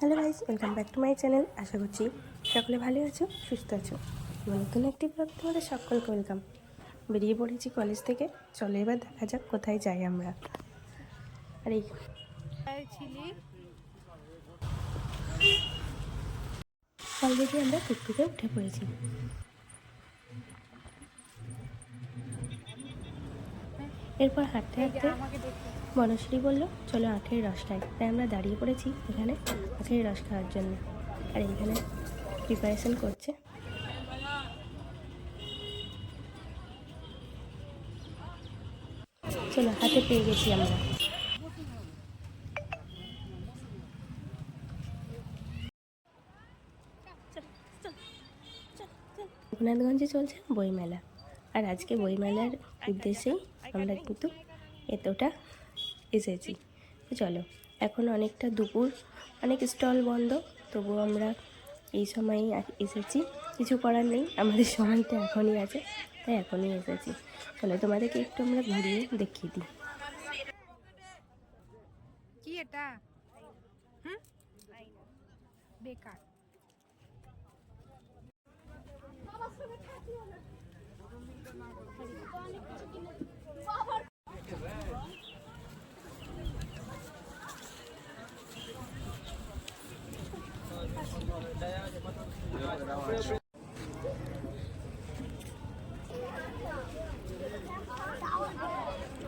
Hello guys welcome back to my channel. আশা করছি সকলে ভালো আছো, সুস্থ আছো। নতুন একটি ব্লগ তোমাদের সকলকে ওয়েলকাম। বেরিয়ে পড়েছি কলেজ থেকে। চলো এবার দেখা যাক কোথায় যাই আমরা। আর এই অলরেডি আমরা টুকটুকে উঠে পড়েছি। এরপর হাঁটতে হাঁটতে বনশ্রী বলল, চলো আখের রস তাই আমরা দাঁড়িয়ে পড়েছি এখানে আখের রস খাওয়ার জন্য। আর এখানে প্রিপারেশন করছে। চলো, হাতে পেয়ে গেছি আমরা। রঘুনাথগঞ্জে চলছে বইমেলা। আর আজকে বইমেলার উদ্দেশ্যেই আমরা কিন্তু এতটা এসেছি। তো চলো, এখন অনেকটা দুপুর, অনেক স্টল বন্ধ তবুও আমরা এই সময়েই এসেছি। কিছু করার নেই, আমাদের সময়টা এখনই আছে, তাই এখনই এসেছি। চলো, তোমাদেরকে একটু আমরা ঘুরিয়ে দেখিয়ে দিই। কি এটা? বেকার।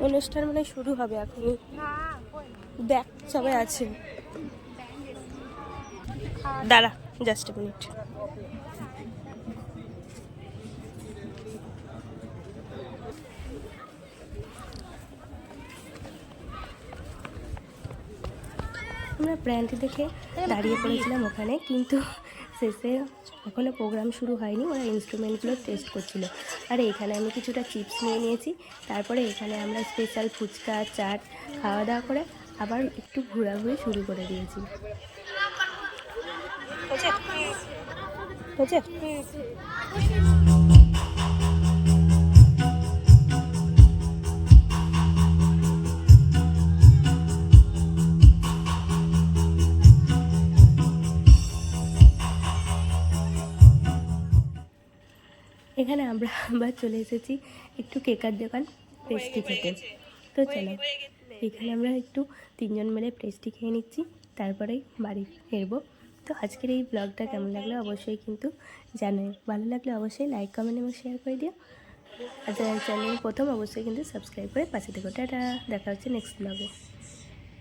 অনুষ্ঠান মানে শুরু হবে এখনই। না কই দেখ, সবাই আছে। দাঁড়া জাস্ট মিনিট আমরা ব্র্যান্ড দেখে দাঁড়িয়ে পড়েছিলাম ওখানে, কিন্তু শেষে এখনও প্রোগ্রাম শুরু হয়নি, ওরা ইনস্ট্রুমেন্টগুলো টেস্ট করছিল। আর এখানে আমি কিছুটা চিপস নিয়ে নিয়েছি, তারপরে এখানে আমরা স্পেশাল ফুচকা, চাট খাওয়া দাওয়া করে আবার একটু ঘোরাঘুরি শুরু করে দিয়েছি। হয়েছে? এখানে আমরা আবার চলে এসেছি একটু কেকার দোকান পেস্ট্রি খেতে তো চলো এখানে আমরা একটু তিনজন মিলে পেস্ট্রি খেয়ে নিচ্ছি তারপরেই বাড়ি ফিরবো। তো আজকের এই ব্লগটা কেমন লাগল অবশ্যই কিন্তু জানাই ভালো লাগলে অবশ্যই লাইক কমেন্ট এবং শেয়ার করে দিও। আর চ্যানেল প্রথম অবশ্যই কিন্তু সাবস্ক্রাইব করে পাশে থেকো। টাটা দেখা হচ্ছে নেক্সট ব্লগে